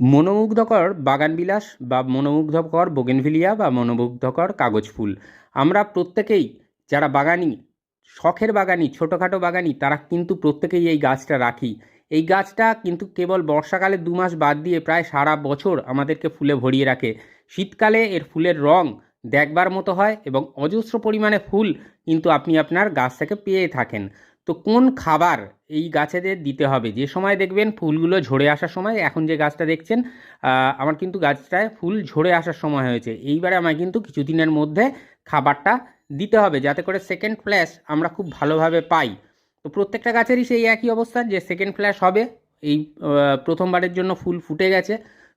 মনোমুগ্ধকর বাগানবিলাস বা মনোমুগ্ধকর বোগেনভিলিয়া বা মনোমুগ্ধকর কাগজ ফুল আমরা প্রত্যেকেই যারা বাগানি, শখের বাগানি, ছোটোখাটো বাগানি, তারা কিন্তু প্রত্যেকেই এই গাছটা রাখি। এই গাছটা কিন্তু কেবল বর্ষাকালে দু মাস বাদ দিয়ে প্রায় সারা বছর আমাদেরকে ফুলে ভরিয়ে রাখে। শীতকালে এর ফুলের রং দেখবার মতো হয় এবং অজস্র পরিমাণে ফুল কিন্তু আপনি আপনার গাছ থেকে পেয়ে থাকেন। তো কোন খাবার এই গাছেদের দিতে হবে? যে সময় দেখবেন ফুলগুলো ঝরে আসার সময়, এখন যে গাছটা দেখছেন আমার কিন্তু গাছটায় ফুল ঝরে আসার সময় হয়েছে। এইবারে আমায় কিন্তু কিছুদিনের মধ্যে খাবারটা দিতে হবে, যাতে করে সেকেন্ড ফ্ল্যাশ আমরা খুব ভালোভাবে পাই। তো প্রত্যেকটা গাছেরই সেই একই অবস্থা, যে সেকেন্ড ফ্ল্যাশ হবে। এই প্রথমবারের জন্য ফুল ফুটে গেছে।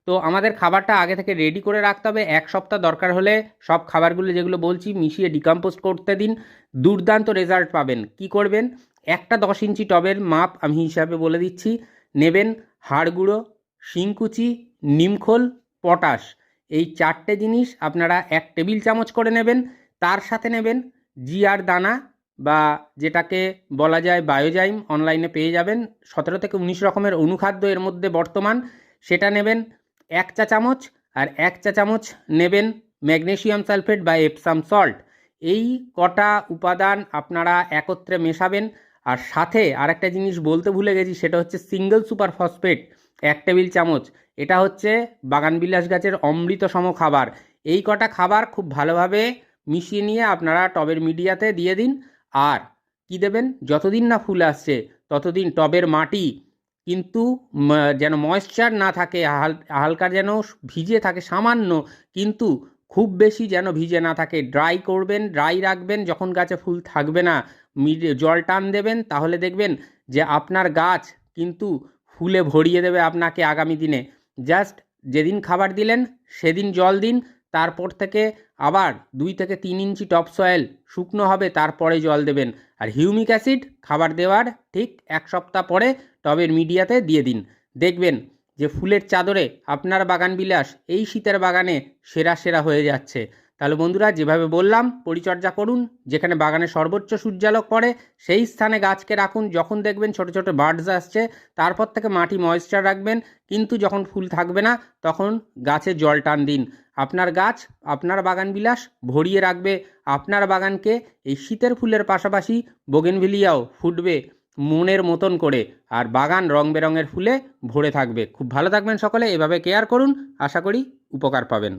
তো আমাদের খাবারটা আগে থেকে রেডি করে রাখতে হবে। এক সপ্তাহ দরকার হলে সব খাবারগুলো যেগুলো বলছি মিশিয়ে ডিকম্পোস্ট করতে দিন। দুর্দান্ত রেজাল্ট পাবেন। কি করবেন? একটা দশ ইঞ্চি টবের মাপ আমি হিসাবে বলে দিচ্ছি। নেবেন হাড় গুঁড়ো, শিংকুচি, নিমখোল, পটাশ। এই চারটে জিনিস আপনারা এক টেবিল চামচ করে নেবেন। তার সাথে নেবেন জিআর দানা বা যেটাকে বলা যায় বায়োজাইম অনলাইনে পেয়ে যাবেন। সতেরো থেকে উনিশ রকমের অনুখাদ্য এর মধ্যে বর্তমান। সেটা নেবেন এক চা চামচ আর এক চা চামচ নেবেন ম্যাগনেশিয়াম সালফেট বা এপসাম সল্ট এই কটা উপাদান আপনারা একত্রে মেশাবেন। আর সাথে আরেকটা জিনিস বলতে ভুলে গেছি, সেটা হচ্ছে সিঙ্গেল সুপার ফসফেট এক টেবিল চামচ। এটা হচ্ছে বাগানবিলাস গাছের অমৃত সম খাবার। এই কটা খাবার খুব ভালোভাবে মিশিয়ে নিয়ে আপনারা টবের মিডিয়াতে দিয়ে দিন। আর কি দেবেন? যতদিন না ফুল আসছে, ততদিন টবের মাটি কিন্তু যেন ময়েশ্চার না থাকে, হাল, হালকা যেন ভিজে থাকে, সামান্য, কিন্তু খুব বেশি যেন ভিজে না থাকে। ড্রাই করবেন ড্রাই রাখবেন, যখন গাছে ফুল থাকবে না, মিড, জল টান দেবেন, তাহলে দেখবেন যে আপনার গাছ কিন্তু ফুলে ভরিয়ে দেবে আপনাকে আগামী দিনে। জাস্ট যেদিন খাবার দিলেন, সেদিন জল দিন তারপর থেকে আবার দুই থেকে তিন ইঞ্চি টপ সয়েল শুকনো হবে, তারপরে জল দেবেন। আর হিউমিক অ্যাসিড খাবার দেওয়ার ঠিক এক সপ্তাহ পরে টবের মিডিয়াতে দিয়ে দিন। দেখবেন যে ফুলের চাদরে আপনার বাগান বিলাস, এই শীতের বাগানে সেরা সেরা হয়ে যাচ্ছে। তাহলে বন্ধুরা, যেভাবে বললাম, পরিচর্যা করুন। যেখানে বাগানে সর্বোচ্চ সূর্যালোক পড়ে, সেই স্থানে গাছকে রাখুন। যখন দেখবেন ছোট ছোট বার্ডস আসছে, তারপর থেকে মাটি ময়েশ্চার রাখবেন। কিন্তু যখন ফুল থাকবে না, তখন গাছে জল টান দিন। আপনার গাছ, আপনার বাগান বিলাস ভরিয়ে রাখবে। আপনার বাগানকে এই শীতের ফুলের পাশাপাশি বোগেনভিলিয়াও ফুটবে মনের মতন করে। আর বাগান রং বেরঙের ফুলে ভরে থাকবে। খুব ভালো থাকবেন সকলে। এভাবে কেয়ার করুন। আশা করি উপকার পাবেন।